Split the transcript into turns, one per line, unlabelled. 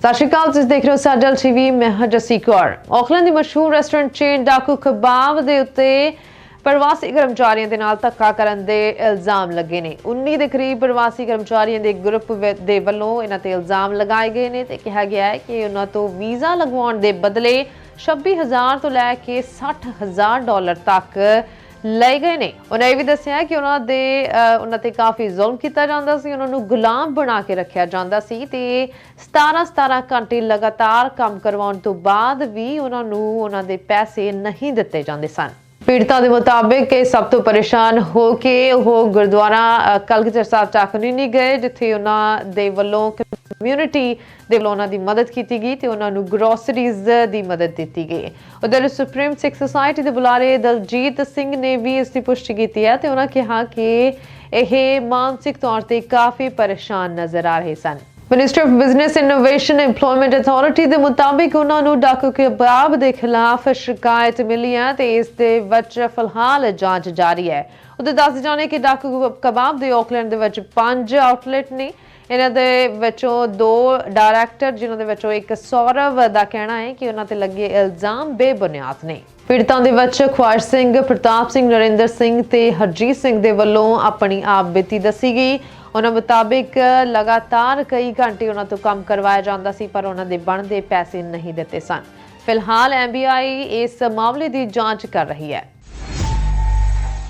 ਸਤਿ ਸ਼੍ਰੀ ਅਕਾਲ, ਤੁਸੀਂ ਦੇਖ ਰਹੇ ਹੋ ਸਾਜਲ ਟੀਵੀ ਮੈਂ ਹਾਂ ਜਸੀ ਕੌਰ। ਔਖਲੈਂਡ ਦੀ ਮਸ਼ਹੂਰ ਰੈਸਟੋਰੈਂਟ ਚੇਨ ਡਾਕੂ ਕਬਾਬ ਦੇ ਉੱਤੇ ਪ੍ਰਵਾਸੀ ਕਰਮਚਾਰੀਆਂ ਦੇ ਨਾਲ ਧੱਕਾ ਕਰਨ ਦੇ ਇਲਜ਼ਾਮ ਲੱਗੇ ਨੇ। 19 ਦੇ ਕਰੀਬ ਪ੍ਰਵਾਸੀ ਕਰਮਚਾਰੀਆਂ ਦੇ ਗਰੁੱਪ ਵ- ਦੇ ਵੱਲੋਂ ਇਹਨਾਂ ਤੇ ਇਲਜ਼ਾਮ ਲਗਾਏ ਗਏ ਨੇ ਤੇ ਕਿਹਾ ਗਿਆ ਹੈ ਕਿ ਉਹਨਾਂ ਤੋਂ ਵੀਜ਼ਾ ਲਗਵਾਉਣ ਦੇ ਬਦਲੇ 26000 ਤੋਂ ਲੈ ਕੇ 60000 ਡਾਲਰ ਤੱਕ ਲਏ ਗਏ ਨੇ। ਉਹਨਾਂ ਇਹ ਵੀ ਦੱਸਿਆ ਕਿ ਉਹਨਾਂ ਦੇ ਅਹ, ਉਹਨਾਂ ਤੇ ਕਾਫੀ ਜ਼ੁਲਮ ਕੀਤਾ ਜਾਂਦਾ ਸੀ। ਉਹਨਾਂ ਨੂੰ ਗੁਲਾਮ ਬਣਾ ਕੇ ਰੱਖਿਆ ਜਾਂਦਾ ਸੀ ਤੇ 17 17 ਘੰਟੇ ਲਗਾਤਾਰ ਕੰਮ ਕਰਵਾਉਣ ਤੋਂ ਬਾਅਦ ਵੀ ਉਹਨਾਂ ਨੂੰ ਉਹਨਾਂ ਦੇ ਪੈਸੇ ਨਹੀਂ ਦਿੱਤੇ ਜਾਂਦੇ ਸਨ। ਪੀੜਤਾਂ ਦੇ ਮੁਤਾਬਿਕ ਇਹ ਸਭ ਤੋਂ ਪਰੇਸ਼ਾਨ ਹੋ ਕੇ ਉਹ ਗੁਰਦੁਆਰਾ ਅ, ਸਾਹਿਬ ਤੱਕ ਨਹੀਂ ਨਹੀਂ ਗਏ ਜਿੱਥੇ ਉਹਨਾਂ ਦੇ ਵੱਲੋਂ ਕਮਿਊਨਿਟੀ ਦੇ ਵੱਲੋਂ ਉਹਨਾਂ ਦੀ ਮਦਦ ਕੀਤੀ ਗਈ ਤੇ ਉਹਨਾਂ ਨੂੰ ਗਰੋਸਰੀਜ਼ ਦੀ ਮਦਦ ਦਿੱਤੀ ਗਈ। ਉਧਰ ਸੁਪਰੀਮ ਸਿੱਖ ਸੁਸਾਇਟੀ ਦੇ ਬੁਲਾਰੇ ਦਲਜੀਤ ਸਿੰਘ ਨੇ ਵੀ ਇਸ ਦੀ ਪੁਸ਼ਟੀ ਕੀਤੀ ਹੈ ਤੇ ਉਹਨਾਂ ਕਿਹਾ ਕਿ ਇਹ ਮਾਨਸਿਕ ਤੌਰ ਤੇ ਕਾਫੀ ਪਰੇਸ਼ਾਨ ਨਜ਼ਰ ਆ ਰਹੇ ਸਨ। Minister of business innovation employment authority ਦੇ ਮੁਤਾਬਿਕ ਉਹਨਾਂ ਨੂੰ ਡਾਕੂ ਕਬਾਬ ਦੇ ਖਿਲਾਫ ਸ਼ਿਕਾਇਤ ਮਿਲੀ ਹੈ ਤੇ ਇਸ ਦੇ ਵਿੱਚ ਫਿਲਹਾਲ ਜਾਂਚ ਜਾਰੀ ਹੈ। ਉਹਦੇ ਦੱਸ ਜਾਣੇ ਕਿ ਡਾਕੂ ਕਬਾਬ ਦੇ ਆਕਲੈਂਡ ਦੇ ਵਿੱਚ ਪੰਜ ਆਊਟਲੈਟ ਨੇ। ਇਹਨਾਂ ਦੇ ਵਿੱਚੋਂ ਦੋ ਡਾਇਰੈਕਟਰ, ਜਿਨ੍ਹਾਂ ਦੇ ਵਿੱਚੋਂ ਇੱਕ ਸੌਰਵ ਦਾ ਕਹਿਣਾ ਹੈ ਕਿ ਉਹਨਾਂ ਤੇ ਲੱਗੇ ਇਲਜ਼ਾਮ ਬੇਬੁਨਿਆਦ ਨੇ। ਪੀੜਤਾਂ ਦੇ ਵਿੱਚ ਖੁਆਸ਼ ਸਿੰਘ, ਪ੍ਰਤਾਪ ਸਿੰਘ, ਨਰਿੰਦਰ ਸਿੰਘ ਤੇ ਹਰਜੀਤ ਸਿੰਘ ਦੇ ਵੱਲੋਂ ਆਪਣੀ ਆਪ ਬੀਤੀ ਦੱਸੀ ਗਈ। ਉਹਨਾਂ ਮੁਤਾਬਿਕ ਲਗਾਤਾਰ ਕਈ ਘੰਟੇ ਉਹਨਾਂ ਤੋਂ ਕੰਮ ਕਰਵਾਇਆ ਜਾਂਦਾ ਸੀ, ਪਰ ਉਹਨਾਂ ਦੇ ਬਣਦੇ ਪੈਸੇ ਨਹੀਂ ਦਿੱਤੇ ਸਨ। ਫਿਲਹਾਲ ਐਮਬੀਆਈ ਇਸ ਮਾਮਲੇ ਦੀ ਜਾਂਚ ਕਰ ਰਹੀ ਹੈ।